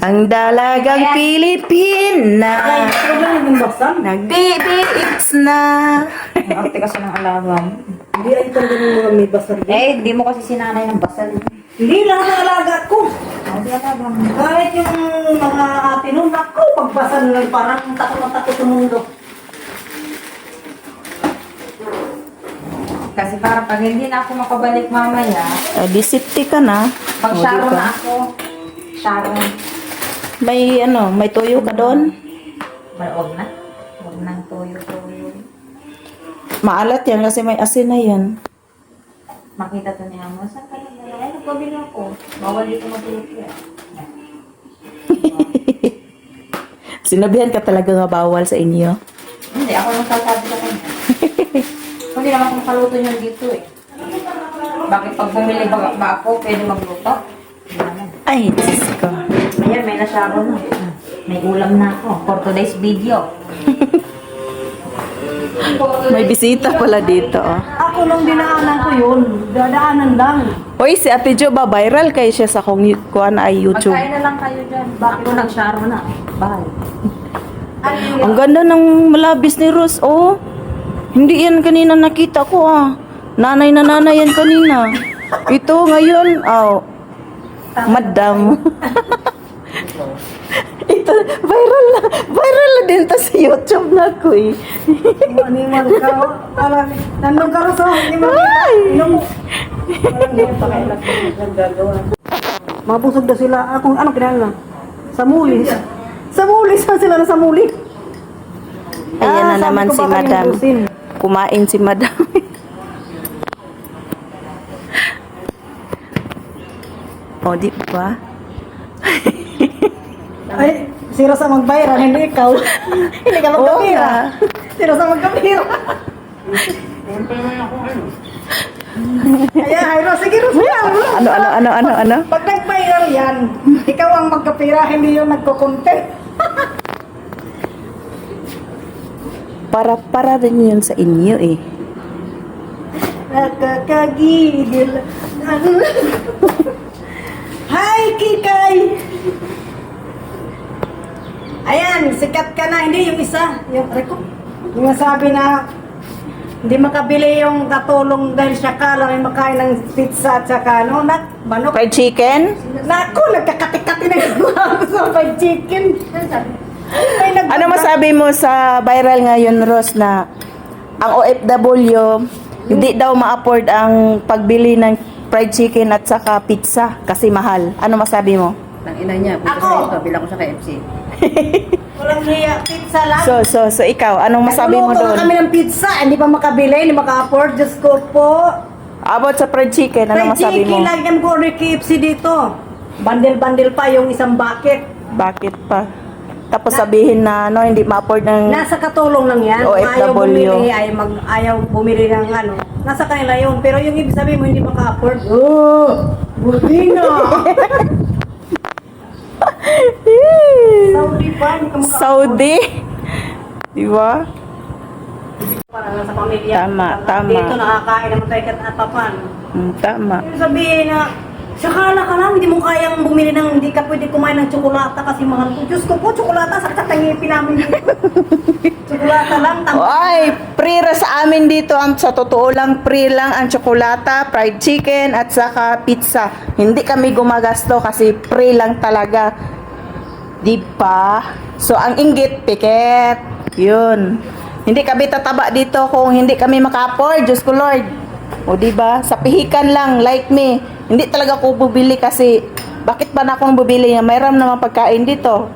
Ang dalagang Pilipina. Lang. Nag-BBX na. Arte kasi ng alagang. Hindi ay talaga ng mga may basal. Eh, di mo kasi sinanay ng basal. Hindi lahat ng alaga ko. Kahit yung mga ate nun, ako, pagbasal lang parang takot na takot sa mundo. Kasi para pag hindi na ako makabalik mamaya, Uh, disipti ka na. pag O, Sharon di ba? na ako, Sharon, May ano, may tuyo ka doon. Wag na. Wag nang tuyo-tuyo. Maalat yan kasi may asin na yan. Makita to niya mo, saan ka lang Ay, nagpabili ako. Bawal dito magluto. Sinabihan ka talaga nga bawal sa inyo. Hindi, ako nang sasabi sa kanya. Hindi naman ako makaluto niyan dito eh. Bakit pag bumili ba, ba ako, pwede magluto? Ay, Diyos ko. Ayan, may nasyaro na. May ulam na ako for today's video. May bisita pala dito. Oh. Ako lang dinaanan ko yun. Dadaanan lang. Uy, si Ate Jo ba viral kay siya sa kung kuan ay YouTube. Magkain na lang kayo dyan. Bakit mo nagsyaro na? Bye. Ang ganda ng malabis ni Rose, oh. Hindi yan kanina nakita ko, ah. Nanay na nanay yan kanina. Ito, ngayon, oh. Madam. Ito, viral na. Viral na din to sa YouTube na ko, eh. Animal ka. Parang, nandun ka rin sa. Ay! Mo. Hindi nagagawa. Mabusog na sila. Ako, ano kinain na? Sa muli. Sa muli. Saan sila na sa muli? Ayan na Ah, naman si Madam. Kumain si Madam. oh, di ba? Ay, sira sa mag-viral, hindi ikaw. hindi ka magkapira. nga. sira sa magkapira. Ayan, Jairo, sige, Rosya. Ano, ano, ano, ano, ano? Pag nag-viral yan, ikaw ang magkapira, hindi yung nagko-content. Para, para rin yun sa inyo eh. Nakakagigil. Ano? Hi, Kikay! Ayan, sikat ka na. Hindi, yung isa. Yung, reko, yung sabi na hindi makabili yung katulong dahil siya ka lang ay makain ng pizza at saka ano, nak, manok. Fried chicken? Naku, nagkakati-kati na yung mga sa fried chicken. Ay, nag- Ano masabi mo sa viral ngayon, Ros, na ang OFW, hindi daw ma-afford ang pagbili ng fried chicken at saka pizza kasi mahal. Ano masabi mo? Nang ina niya, punta Ako! sa ito, bilang ko sa KFC. Walang hiya, pizza lang. So, so, so ikaw, anong masabi mo Nagluto na kami doon? ng pizza, hindi pa makabili, hindi maka-afford. Diyos ko po. About sa fried chicken, Fried anong masabi chicken, mo? lagi kami ko order KFC dito. Bandel-bandel pa yung isang bucket. Bakit pa? Tapos sabihin na ano, hindi ma-afford ng... Nasa katulong lang yan. Kung OFW. Ayaw bumili, ayaw, mag, ayaw bumili ng ano. Nasa kanila yun. Pero yung ibig sabihin mo, hindi maka-afford. Oh, buti na. Saudi pa, hindi ka maka-afford. Saudi? Di ba? Para lang sa pamilya. Tama, tama. Dito nakakain naman tayo katatapan. Mm, tama. Yung sabihin na, sakala ka lang, hindi mo kayang bumili ng, hindi ka pwede kumain ng tsokolata kasi mahal ko. Diyos ko po, tsokolata, sakit ang ngipin namin dito. tsokolata lang, tama. Ay, free ra sa amin dito. Ang sa totoo lang, free lang ang tsokolata, fried chicken, at saka pizza. Hindi kami gumagasto kasi free lang talaga. Di ba? So, ang inggit, piket. Yun. Hindi kami tataba dito kung hindi kami maka-afford. Diyos ko, Lord. O, di ba? Sa pihikan lang, like me. Hindi talaga ako bubili kasi bakit ba na akong bubili? Mayroon naman pagkain dito.